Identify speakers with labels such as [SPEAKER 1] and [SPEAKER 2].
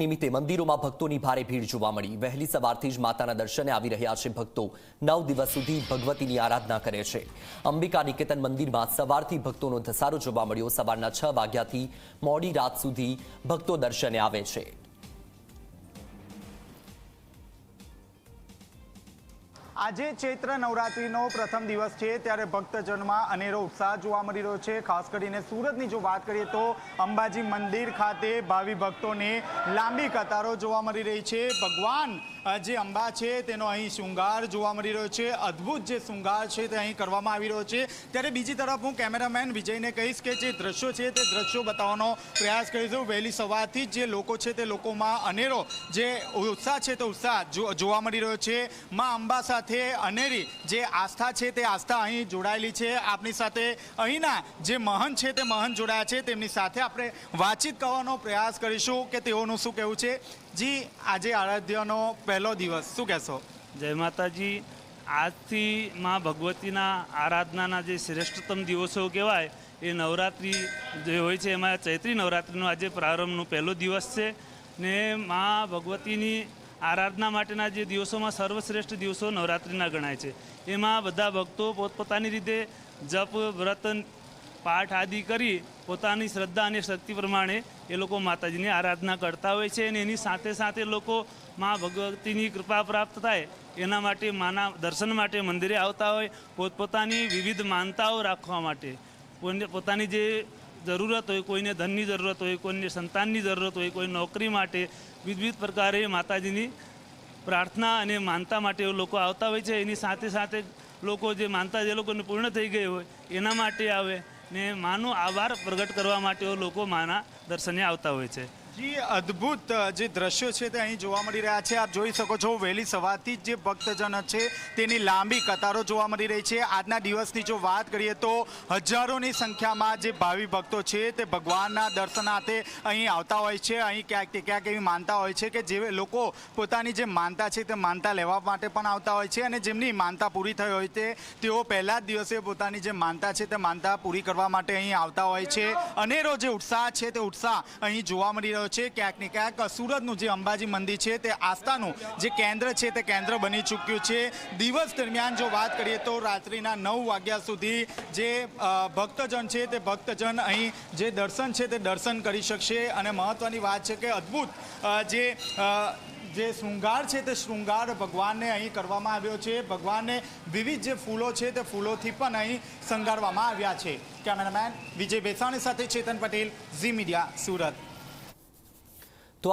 [SPEAKER 1] નિમિત્તે મંદિરોમાં ભક્તોની ભારે ભીડ જોવા મળી. વહેલી સવારથી જ માતાના દર્શને આવી રહ્યા છે ભક્તો. નવ દિવસ સુધી ભગવતીની આરાધના કરે છે. અંબિકા નિકેતન મંદિરમાં સવારથી ભક્તોનો ધસારો જોવા મળ્યો. સવારના છ વાગ્યાથી મોડી રાત સુધી ભક્તો દર્શને આવે છે.
[SPEAKER 2] આજે ચૈત્ર નવરાત્રિનો પ્રથમ દિવસ છે ત્યારે ભક્તજનમાં અનેરો ઉત્સાહ જોવા મળી રહ્યો છે. ખાસ કરીને સુરતની જો વાત કરીએ તો અંબાજી મંદિર ખાતે ભાવિ ભક્તોને લાંબી કતારો જોવા મળી રહી છે. ભગવાન જે અંબા છે તેનો અહીં શૃંગાર જોવા મળી રહ્યો છે. અદ્ભુત જે શૃંગાર છે તે અહીં કરવામાં આવી રહ્યો છે. ત્યારે બીજી તરફ હું કેમેરામેન વિજયને કહીશ કે જે દ્રશ્યો છે તે દ્રશ્યો બતાવવાનો પ્રયાસ કરીશું. વહેલી સવારથી જ લોકો છે તે લોકોમાં અનેરો જે ઉત્સાહ છે તે ઉત્સાહ જોવા મળી રહ્યો છે. માં અંબા સાથે અનેરી જે આસ્થા છે તે આસ્થા અહીં જોડાયેલી છે. આપની સાથે અહીંના જે મહંત છે તે મહંત જોડાયા છે. તેમની સાથે આપણે વાતચીત કરવાનો પ્રયાસ કરીશું કે તેઓનું શું કહેવું છે. જી, આજે આરાધ્યનો પહેલો દિવસ. શું કહેશો?
[SPEAKER 3] જય માતાજી. આજથી માં ભગવતીના આરાધનાના જે શ્રેષ્ઠતમ દિવસો કહેવાય, એ નવરાત્રિ જે હોય છે, એમાં ચૈત્રી નવરાત્રિનો આજે પ્રારંભનો પહેલો દિવસ છે. ને માં ભગવતીની આરાધના માટેના જે દિવસોમાં સર્વશ્રેષ્ઠ દિવસો નવરાત્રિના ગણાય છે. એમાં બધા ભક્તો પોતપોતાની રીતે જપ, વ્રત, પાઠ આદિ કરી પોતાની શ્રદ્ધા અને શક્તિ પ્રમાણે એ લોકો માતાજીની આરાધના કરતા હોય છે અને એની સાથે સાથે લોકો મા ભગવતીની કૃપા પ્રાપ્ત થાય એના માટે, માના દર્શન માટે મંદિરે આવતા હોય, પોતપોતાની વિવિધ માનતાઓ રાખવા માટે. પોતાની જે જરૂરત હોય, કોઈને ધનની જરૂરત હોય, કોઈને સંતાનની જરૂરત હોય, કોઈ નોકરી માટે, વિવિધ પ્રકારે માતાજીની પ્રાર્થના અને માનતા માટે લોકો આવતા હોય છે. એની સાથે સાથે લોકો જે માનતા જે લોકોને પૂર્ણ થઈ ગઈ હોય, એના માટે આવે ને માનો આભાર પ્રગટ કરવા માટે લોકો માના દર્શને આવતા હોય છે.
[SPEAKER 2] જી, અદ્ભુત જે દ્રશ્યો છે તે અહીં જોવા મળી રહ્યા છે. આપ જોઈ શકો છો, વહેલી સવારથી જ ભક્તજન છે, તેની લાંબી કતારો જોવા મળી રહી છે. આજના દિવસની જો વાત કરીએ તો હજારોની સંખ્યામાં જે ભાવિ ભક્તો છે, તે ભગવાનના દર્શનાર્થે અહીં આવતા હોય છે. અહીં ક્યાંક ક્યાંક એવી માનતા હોય છે કે જે લોકો પોતાની જે માનતા છે, તે માનતા લેવા માટે પણ આવતા હોય છે અને જેમની માનતા પૂરી થઈ હોય તે, તેઓ પહેલા જ દિવસે પોતાની જે માનતા છે, તે માનતા પૂરી કરવા માટે અહીં આવતા હોય છે. અનેરો જે ઉત્સાહ છે, તે ઉત્સાહ અહીં જોવા મળી રહ્યો છે. ક્યાંક ને ક્યાંક સુરતનું જે અંબાજી મંદિર છે તે આસ્થાનું જે કેન્દ્ર છે તે કેન્દ્ર બની ચૂક્યું છે. દિવસ દરમિયાન જો વાત કરીએ તો રાત્રિના નવ વાગ્યા સુધી જે ભક્તજન છે તે ભક્તજન અહીં જે દર્શન છે તે દર્શન કરી શકશે. અને મહત્ત્વની વાત છે કે અદ્ભુત જે જે શૃંગાર છે તે શૃંગાર ભગવાનને અહીં કરવામાં આવ્યો છે. ભગવાનને વિવિધ જે ફૂલો છે તે ફૂલોથી પણ અહીં શણગારવામાં આવ્યા છે. કેમેરામેન વિજય બેસાણી સાથે ચેતન પટેલ, ઝી મીડિયા સુરત.